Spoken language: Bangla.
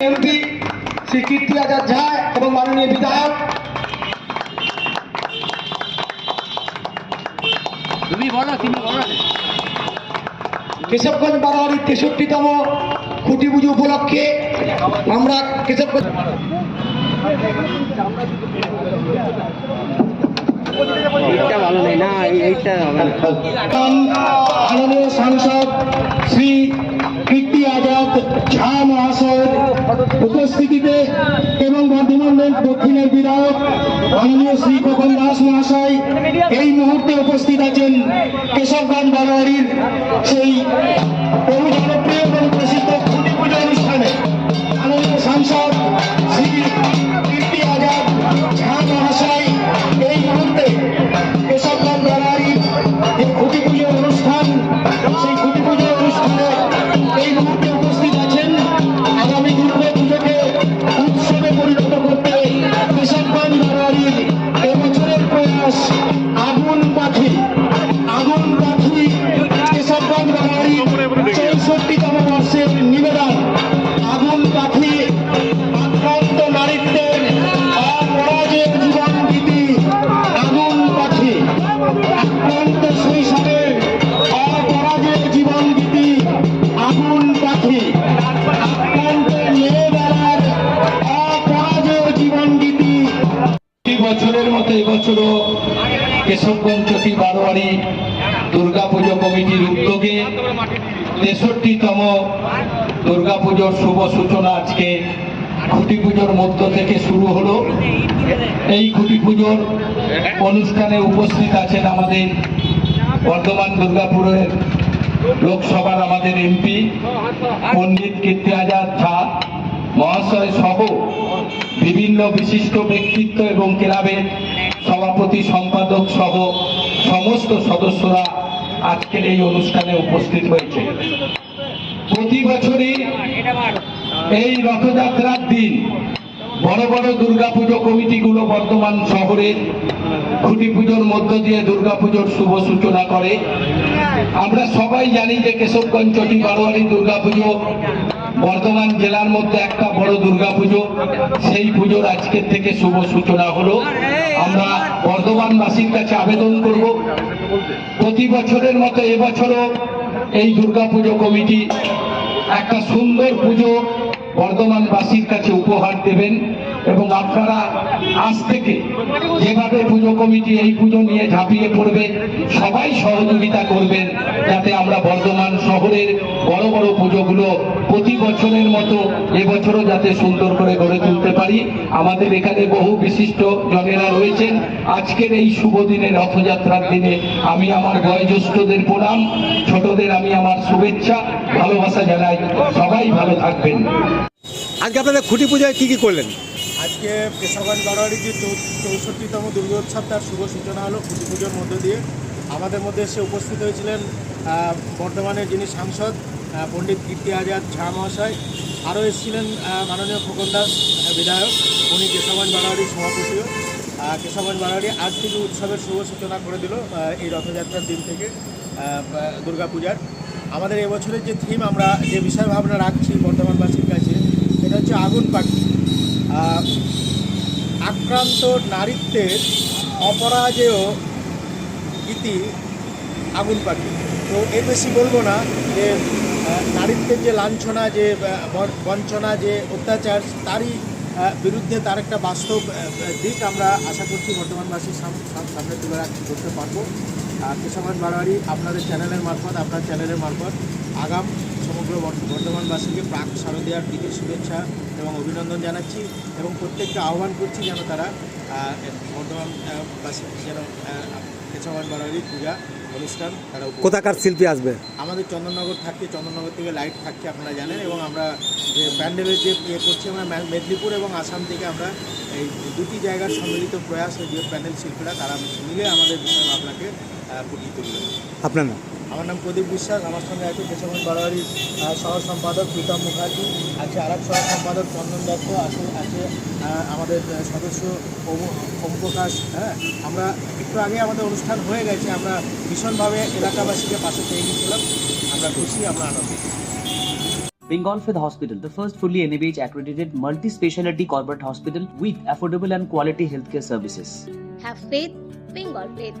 এমপি শ্রী কীর্তি আজাদ ঝা এবং মাননীয় বিধায়ক। তুমি বলো তুমি বলো। কেশবগঞ্জ বারোয়ারির তেষট্টিতম খুঁটি পুজো উপলক্ষে আমরা কেশবগঞ্জ এইটা ভালো নেই না এই- এইটা হবে সাংসদ শ্রী কীর্তি আজাদ ঝা মহাশয়ের উপস্থিতিতে এবং বর্ধমান দক্ষিণের বিধায়ক মাননীয় শ্রী খোকন দাস মহাশয় এই মুহূর্তে উপস্থিত আছেন কেশবগঞ্জ বারোয়ারির সেই পাখি আগুন পাখি কেশবগঞ্জ চটি বারোয়ারি দুর্গাপুজো কমিটির উদ্যোগে তেষট্টিতম দুর্গাপুজোর শুভ সূচনা আজকে খুঁটি পুজোর মধ্য থেকে শুরু হলো। এই খুঁটি পুজোর অনুষ্ঠানে উপস্থিত আছেন আমাদের বর্ধমান দুর্গাপুরের লোকসভার আমাদের এমপি পণ্ডিত কীর্তি আজাদ ঝা, মহাশয় সহ বিভিন্ন বিশিষ্ট ব্যক্তিত্ব এবং ক্লাবের সভাপতি, সম্পাদক সহ সমস্ত সদস্যরা আজকের এই অনুষ্ঠানে উপস্থিত হয়েছে। প্রতি বছরই এই রথযাত্রার দিন বড় বড় দুর্গাপুজো কমিটিগুলো বর্তমান শহরের খুঁটি পুজোর মধ্য দিয়ে দুর্গাপুজোর শুভ সূচনা করে। আমরা সবাই জানি যে কেশবগঞ্জ চটি বারোয়ারি দুর্গাপুজো বর্ধমান জেলার মধ্যে একটা বড় দুর্গা পুজো সেই পুজোর আজকের থেকে শুভ সূচনা হলো। আমরা বর্ধমানবাসীর কাছে আবেদন করব। প্রতি বছরের মতো এবছরও এই দুর্গা পুজো কমিটি একটা সুন্দর পুজো বর্ধমানবাসীর কাছে উপহার দেবেন এবং আপনারা আজ থেকে যেভাবে পুজো কমিটি এই পুজো নিয়ে ঝাঁপিয়ে পড়বে, সবাই সহযোগিতা করবেন যাতে আমরা বর্ধমান শহরের বড় বড় পুজোগুলো প্রতি বছরের মতো এবছরও যাতে সুন্দর করে গড়ে তুলতে পারি। আমাদের এখানে বহু বিশিষ্ট জনেরা রয়েছেন। আজকের এই শুভ দিনে রথযাত্রার দিনে আমি আমার বয়োজ্যেষ্ঠদের প্রণাম, ছোটদের আমি আমার শুভেচ্ছা ভালোবাসা জানাই। সবাই ভালো থাকবেন। আজকে আপনাদের খুঁটি পূজায় কি কি করলেন? আজকে পেশাগঞ্জ বারোয়ারি যে চৌষট্টিতম দুর্গোৎসব তার শুভ সূচনা হলো খুঁটি পুজোর মধ্য দিয়ে। আমাদের মধ্যে এসে উপস্থিত হয়েছিলেন আহ, বর্ধমানের যিনি সাংসদ পণ্ডিত কীর্তি আজাদ ঝা মহাশয়। আরও এসেছিলেন মাননীয় খোকন দাস বিধায়ক উনি কেশবগঞ্জ বারোয়ারির সভাপতিও আহ, কেশবগঞ্জ বারোয়ারি আজ থেকে উৎসবের শুভ সূচনা করে দিল এই রথযাত্রার দিন থেকে দুর্গা পূজার আমাদের এবছরের যে থিম আমরা, যে বিষয় ভাবনা রাখছি বর্ধমানবাসীর কাছে, সেটা হচ্ছে আগুন পাখি। আক্রান্ত নারীত্বের অপরাজেয় গীতি আগুন পাখি। তো এর বেশি বলব না যে নারীত্বের যে লাঞ্ছনা, যে বঞ্চনা, যে অত্যাচার, তারই বিরুদ্ধে তার একটা বাস্তব দিক আমরা আশা করছি বর্তমানবাসীর সাম- সাম- সামনে তুলে রাখতে করতে পারব। কেশবগঞ্জ বারোয়ারি আপনাদের চ্যানেলের মারফত, আপনার চ্যানেলের মারফত আগাম সমগ্র বর্ধমানবাসীকে প্রাক শারদীয়ার দিকে শুভেচ্ছা এবং অভিনন্দন জানাচ্ছি এবং প্রত্যেককে আহ্বান করছি যেন তারা বর্ধমানবাসী যেন আহ, বাড়ারি পূজা অনুষ্ঠান তারা কোথাকার শিল্পী আসবে? আমাদের চন্দননগর থাকছে চন্দননগর থেকে লাইট থাকছে আপনারা জানেন এবং আমরা যে প্যান্ডেলের যে ইয়ে করছি আমরা মেদিনীপুর এবং আসাম থেকে আমরা এই দুটি জায়গার সম্মিলিত প্রয়াস যে প্যান্ডেল শিল্পীরা তারা মিলে আমাদের আপনাকে ফুটিয়ে তুলবে। আপনার আমার নাম প্রদীপ বিশ্বাস আমার সঙ্গে আছে কেশবন বারোয়ারির সহ সম্পাদক প্রীতম মুখার্জি আছে আর এক সহ সম্পাদক চন্দন দত্ত আছে আছে আমাদের সদস্য প্রকাশ হ্যাঁ আমরা একটু আগে আমাদের অনুষ্ঠান হয়ে গেছে আমরা ভীষণভাবে এলাকাবাসীকে পাশে পেয়ে গিয়েছিলাম আমরা খুশি আমরা আনন্দিত Bengal Fifth Hospital, the first fully NABH accredited multi specialty corporate hospital with affordable and quality healthcare services. Have faith, Bengal faith.